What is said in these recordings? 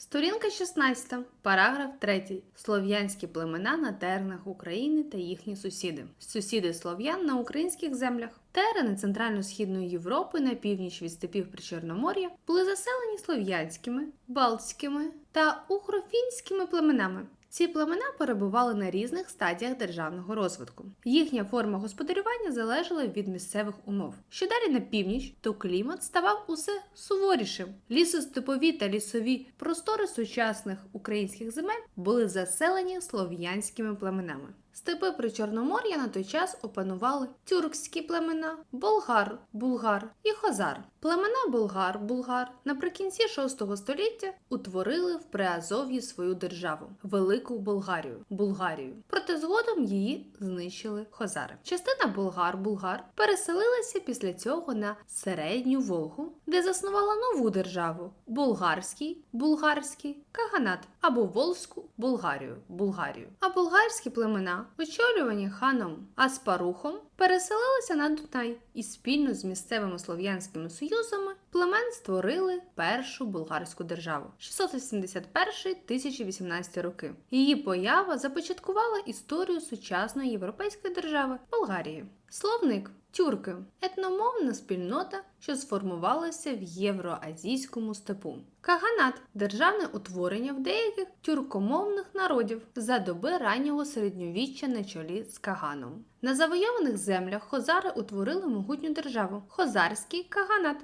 Сторінка 16, параграф 3. Слов'янські племена на теренах України та їхні сусіди. Сусіди слов'ян на українських землях. Терени Центрально-Східної Європи на північ від степів Причорномор'я були заселені слов'янськими, балтськими та ухрофінськими племенами. Ці племена перебували на різних стадіях державного розвитку. Їхня форма господарювання залежала від місцевих умов. Що далі на північ, то клімат ставав усе суворішим. Лісостепові та лісові простори сучасних українських земель були заселені слов'янськими племенами. Степи Причорномор'я на той час опанували тюркські племена, болгар, булгар і хозар. Племена болгар, булгар наприкінці VI століття утворили в Приазов'ї свою державу Велику Болгарію Булгарію. Проте згодом її знищили хозари. Частина болгар, булгар переселилася після цього на середню Волгу, де заснувала нову державу болгарський, булгарський каганат або Волзьку Болгарію Булгарію. А болгарські племена, очолювані ханом Аспарухом, переселилися на Дунай і спільно з місцевими слов'янськими союзами племен створили першу болгарську державу 681-1018 роки. Її поява започаткувала історію сучасної європейської держави Болгарії. Словник тюрки етномовна спільнота, що сформувалася в євроазійському степу. Каганат державне утворення в деяких тюркомовних народів за доби раннього середньовіччя на чолі з Каганом. На завойованих землях хозари утворили могутню державу Хозарський Каганат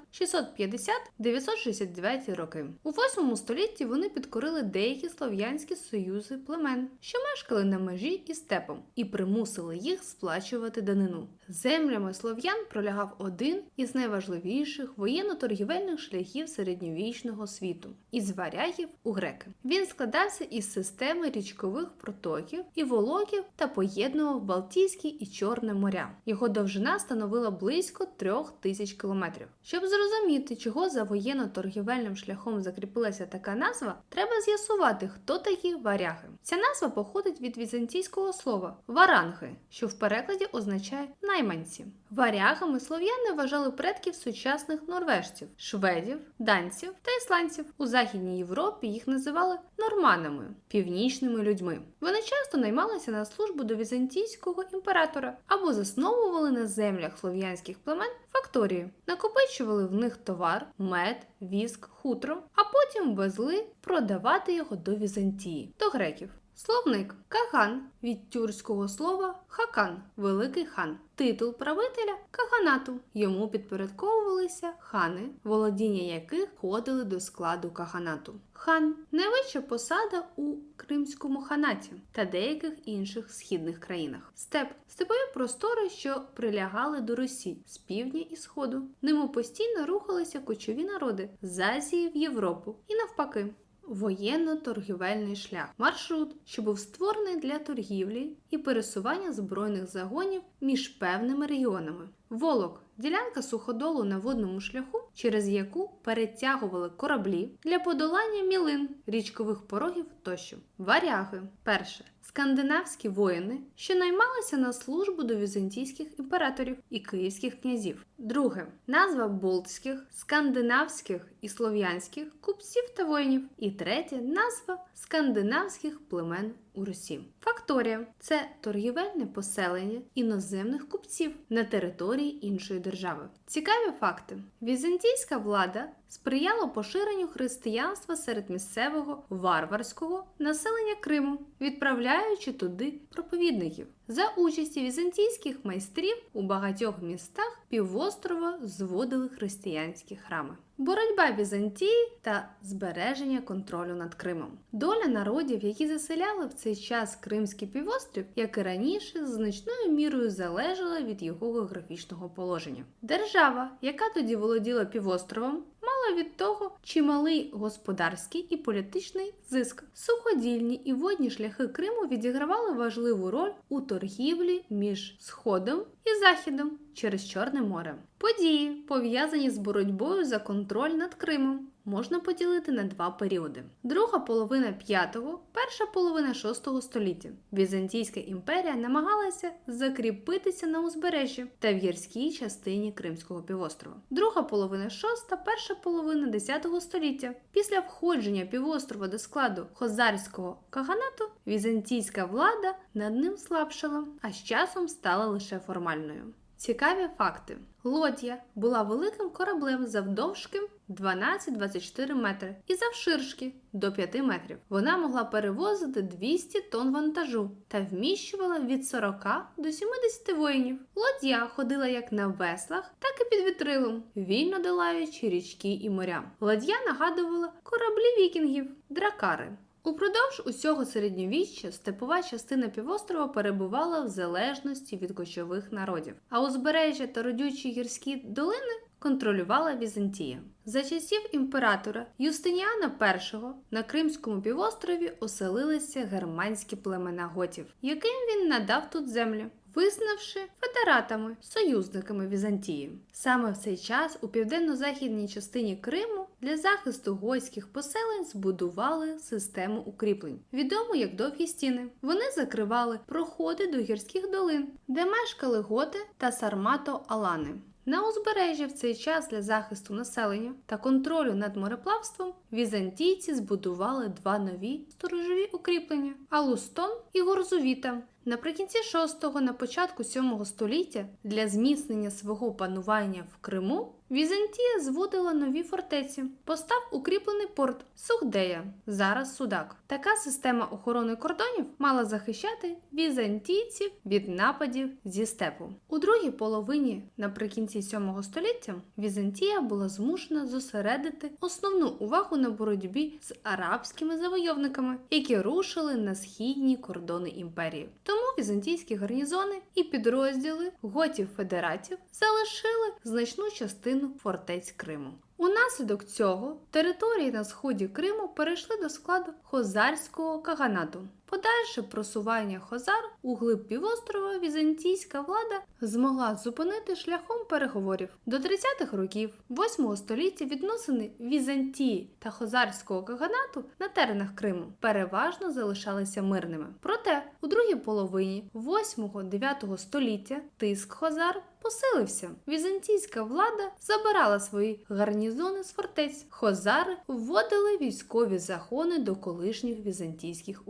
650-969 роки. У 8 столітті вони підкорили деякі слов'янські союзи племен, що мешкали на межі із степом, і примусили їх сплачувати данину. Землями слов'ян пролягав один із найважливіших воєнно-торгівельних шляхів середньовічного світу із варягів у греки. Він складався із системи річкових протоків і волоків та поєднував Балтійський і Чорне моря. Його довжина становила близько трьох тисяч кілометрів. Щоб зрозуміти, чого за воєнно-торгівельним шляхом закріпилася така назва, треба з'ясувати, хто такі варяги. Ця назва походить від візантійського слова варанги, що в перекладі означає найманці. Варягами слов'яни вважали предків сучасних норвежців, шведів, данців та ісландців. У Західній Європі їх називали норманами, північними людьми. Вони часто наймалися на службу до візантійського імператора або засновували на землях слов'янських племен факторії, накопичували в них товар, мед, віск, хутро, а потім везли продавати його до Візантії, до греків. Словник Каган від тюркського слова хакан великий хан. Титул правителя каганату. Йому підпорядковувалися хани, володіння яких входили до складу каганату. Хан найвища посада у Кримському ханаті та деяких інших східних країнах. Степ степові простори, що прилягали до Русі з півдня і сходу. Ними постійно рухалися кочові народи з Азії в Європу і навпаки. Воєнно-торгівельний шлях маршрут, що був створений для торгівлі і пересування збройних загонів між певними регіонами. Волок ділянка суходолу на водному шляху, через яку перетягували кораблі для подолання мілин, річкових порогів тощо. Варяги перше. Скандинавські воїни, що наймалися на службу до візантійських імператорів і київських князів. Друге назва болтських, скандинавських і слов'янських купців та воїнів. І третє назва скандинавських племен у Русі. Факторія це торгівельне поселення іноземних купців на території іншої держави. Цікаві факти: візантійська влада сприяла поширенню християнства серед місцевого варварського населення Криму, відправляючи туди проповідників. За участі візантійських майстрів у багатьох містах півострова зводили християнські храми. Боротьба Візантії та збереження контролю над Кримом. Доля народів, які заселяли в цей час Кримський півострів, як і раніше, значною мірою залежала від його географічного положення. Держава, яка тоді володіла півостровом, мала від того чималий господарський і політичний зиск. Суходільні і водні шляхи Криму відігравали важливу роль у торгівлі між Сходом і Західом через Чорне море. Події, пов'язані з боротьбою за контроль над Кримом, можна поділити на два періоди: друга половина 5-го, перша половина 6-го століття. Візантійська імперія намагалася закріпитися на узбережжі та в гірській частині Кримського півострова. Друга половина 6-та, перша половина 10-го століття. Після входження півострова до складу Хозарського каганату візантійська влада над ним слабшала, а з часом стала лише формальною. Цікаві факти. Лодія була великим кораблем завдовжки 12-24 метри і завширшки до 5 метрів. Вона могла перевозити 200 тонн вантажу та вміщувала від 40 до 70 воїнів. Лодія ходила як на веслах, так і під вітрилом, вільно долаючи річки і моря. Ладья нагадувала кораблі вікінгів, дракари. Упродовж усього середньовіччя степова частина півострова перебувала в залежності від кочових народів, а узбережжя та родючі гірські долини контролювала Візантія. За часів імператора Юстиніана І на Кримському півострові оселилися германські племена готів, яким він надав тут землю. Визнавши федератами, союзниками Візантії. Саме в цей час у південно-західній частині Криму для захисту гойських поселень збудували систему укріплень, відому як довгі стіни. Вони закривали проходи до гірських долин, де мешкали готи та сармато-алани. На узбережжі в цей час для захисту населення та контролю над мореплавством візантійці збудували два нові сторожові укріплення Алустон і Горзувіта. Наприкінці 6-го, на початку 7-го століття для зміцнення свого панування в Криму Візантія зводила нові фортеці, постав укріплений порт Сухдея, зараз Судак. Така система охорони кордонів мала захищати візантійців від нападів зі степу. У другій половині наприкінці 7 століття Візантія була змушена зосередити основну увагу на боротьбі з арабськими завойовниками, які рушили на східні кордони імперії. Тому візантійські гарнізони і підрозділи готів федератів залишили значну частину фортець Криму. Унаслідок цього території на сході Криму перейшли до складу Хозарського каганату. Подальше просування Хозар у глиб півострова візантійська влада змогла зупинити шляхом переговорів. До 30-х років 8 століття відносини Візантії та Хозарського каганату на теренах Криму переважно залишалися мирними. Проте у другій половині 8-9 століття тиск Хозар посилився. Візантійська влада забирала свої гарнізони з фортець. Хозари вводили військові загони до колишніх візантійських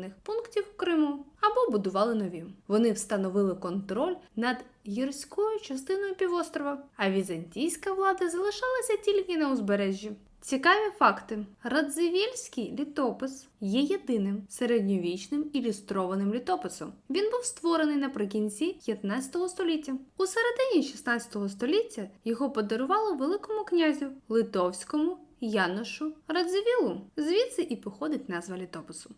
укріплених пунктів Криму або будували нові. Вони встановили контроль над гірською частиною півострова, а візантійська влада залишалася тільки на узбережжі. Цікаві факти: Радзивільський літопис є єдиним середньовічним ілюстрованим літописом. Він був створений наприкінці 15 століття. У середині 16 століття його подарували великому князю Литовському Яношу Радзивілу. Звідси і походить назва літопису.